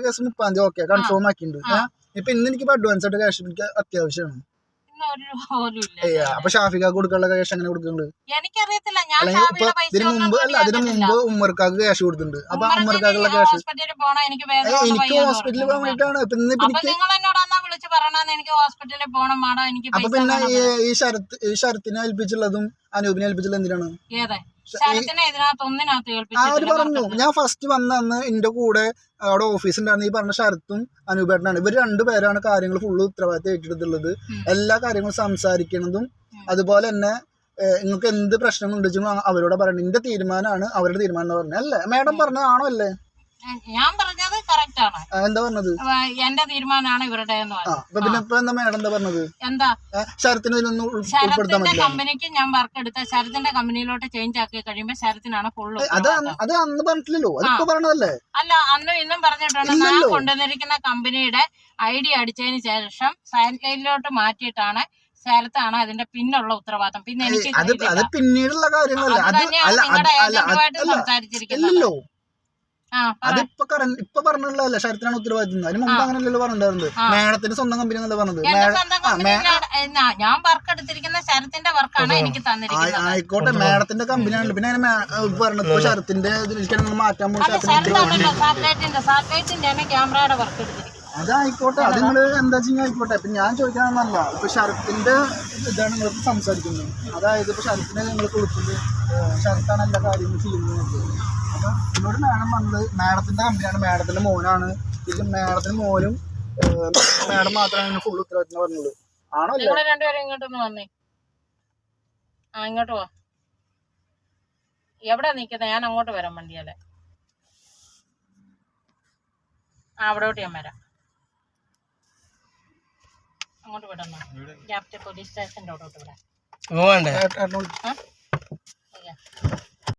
Case മുപ്പാം തീയതി okay confirm ആക്കിയിട്ടുണ്ട്. ഇപ്പൊ ഇന്ന് എനിക്ക് അഡ്വാൻസ് ആയിട്ട് ക്യാഷ് എനിക്ക് അത്യാവശ്യമാണ്. അപ്പൊ ഷാഫിക്കാക്ക് കൊടുക്കാനുള്ള ക്യാഷ് എങ്ങനെ കൊടുക്കുന്നുണ്ട്? എനിക്കറിയത്തില്ല ഞാൻ ഇതിന് മുമ്പ് അല്ല അതിന്. മുമ്പ് ഉമ്മർക്കാക്ക് ക്യാഷ് കൊടുത്തിട്ടുണ്ട്. അപ്പൊ ഉമ്മർക്കാക്കുള്ള ക്യാഷ് എനിക്ക് ഹോസ്പിറ്റലിൽ പോകാൻ ഇന്ന് അപ്പൊ പിന്നെ. ഈ ശരത്ത് ഈ ശരത്തിനെ ഏൽപ്പിച്ചുള്ളതും അനൂപിനെ ഏൽപ്പിച്ചത് എന്തിനാണ്? അവർ പറഞ്ഞു. ഞാൻ ഫസ്റ്റ് വന്ന അന്ന് എന്റെ കൂടെ അവിടെ ഓഫീസ് ഉണ്ടായിരുന്ന ഈ പറഞ്ഞ ശരത്തും അനൂപേട്ടനാണ്. ഇവർ രണ്ടുപേരാണ് കാര്യങ്ങൾ ഫുള്ള് ഉത്തരവാദിത്തം ഏറ്റെടുത്തുള്ളത്. എല്ലാ കാര്യങ്ങളും സംസാരിക്കണതും. അതുപോലെ തന്നെ നിങ്ങൾക്ക് എന്ത് പ്രശ്നങ്ങൾ ഉണ്ടെങ്കിലും അവരോട് പറയണം എന്റെ തീരുമാനമാണ് അവരുടെ തീരുമാനം എന്ന് പറഞ്ഞത്. അല്ലേ? മാഡം പറഞ്ഞതാണോ അല്ലേ? ഞാൻ പറഞ്ഞത് കറക്റ്റ് ആണ്. എന്താ പറഞ്ഞത്? എന്റെ തീരുമാനമാണ് ഇവരുടെ എന്താ ശരത്തിന് ശരത്തിന്റെ കമ്പനിക്ക് ഞാൻ വർക്ക് എടുത്ത ശരത്തിന്റെ കമ്പനിയിലോട്ട് ചേഞ്ച് ആക്കി കഴിയുമ്പോ ശരത്തിനാണ് ഫുള്ള് അത് അന്ന് പറഞ്ഞിട്ടില്ലല്ലോ. പറഞ്ഞതല്ലേ? അല്ല അന്നും ഇന്നും പറഞ്ഞിട്ടുണ്ട്. ഞാൻ. കൊണ്ടുവന്നിരിക്കുന്ന കമ്പനിയുടെ ഐ ഡി അടിച്ചതിന് ശേഷം സൈലന്റിലോട്ട് മാറ്റിയിട്ടാണ് സ്ഥലത്താണ് അതിന്റെ പിന്നുള്ള ഉത്തരവാദിത്തം. പിന്നെ എനിക്ക് അത് അത്. പിന്നീടുള്ള കാര്യങ്ങളല്ല? അത് തന്നെയാണ് അല്ല നിങ്ങളുടെ ഏജന്റുമായിട്ട് സംസാരിച്ചിരിക്കുന്നത്. ആ പറ. കറന്റ് ഇപ്പൊ പറഞ്ഞിട്ടുള്ളതല്ല ശരത്തിനാണ് ഉത്തരവാദിത്തം. അതിന് മുമ്പ്. അങ്ങനെയല്ലോ പറഞ്ഞിട്ടുണ്ടായിരുന്നത്. മേഡത്തിന്റെ സ്വന്തം കമ്പനി എന്നല്ല പറഞ്ഞത് ഞാൻ വർക്ക് എടുത്തിരിക്കുന്ന ശരത്തിന്റെ വർക്കാണ് എനിക്ക് തന്നിരിക്കുന്നത്. ആയിക്കോട്ടെ മേഡത്തിന്റെ കമ്പനിയാണ് പിന്നെ പറഞ്ഞത്. ഇപ്പൊ ശരത്തിന്റെ മാറ്റാൻ ക്യാമറയുടെ വർക്ക് എടുത്തിരിക്കുന്നത്. അതായിക്കോട്ടെ അത് നിങ്ങൾ എന്താ ചെയ്യുക ആയിക്കോട്ടെ ഇപ്പൊ ഞാൻ ചോദിക്കാനല്ല ഇപ്പൊ ശരത്തിന്റെ ഇതാണ് നിങ്ങൾക്ക് സംസാരിക്കുന്നത്. അതായത് ഇപ്പൊ ശരത്തിനെ നിങ്ങൾ കൊടുക്കുന്നത് ശരത്താണ് എല്ലാ കാര്യങ്ങളും ചെയ്യുന്നത്. അപ്പൊ എന്നോട് മാഡം പറഞ്ഞത് മാഡത്തിന്റെ കമ്പനിയാണ് മാഡത്തിന്റെ മോനാണ്. ഇതിൽ മാഡത്തിന്റെ മോനും മാഡം മാത്രമാണ് ഫുൾ ഉത്തരവാദിത്തം പറഞ്ഞത് ആണോ നിങ്ങൾ രണ്ടുപേരും ഇങ്ങോട്ടൊന്ന് വന്നേ. ആ ഇങ്ങോട്ട് പോ എവിടെ നിൽക്കുന്നത് ഞാൻ അങ്ങോട്ട് വരാം വണ്ടിയാലെ. ആ അവിടോട്ട് ഞാൻ വരാം. അങ്ങോട്ട് വിടണോ. ക്യാപ്റ്റൻ പോലീസ് സ്റ്റേഷന്റെ അവിടോട്ട് വിടാം.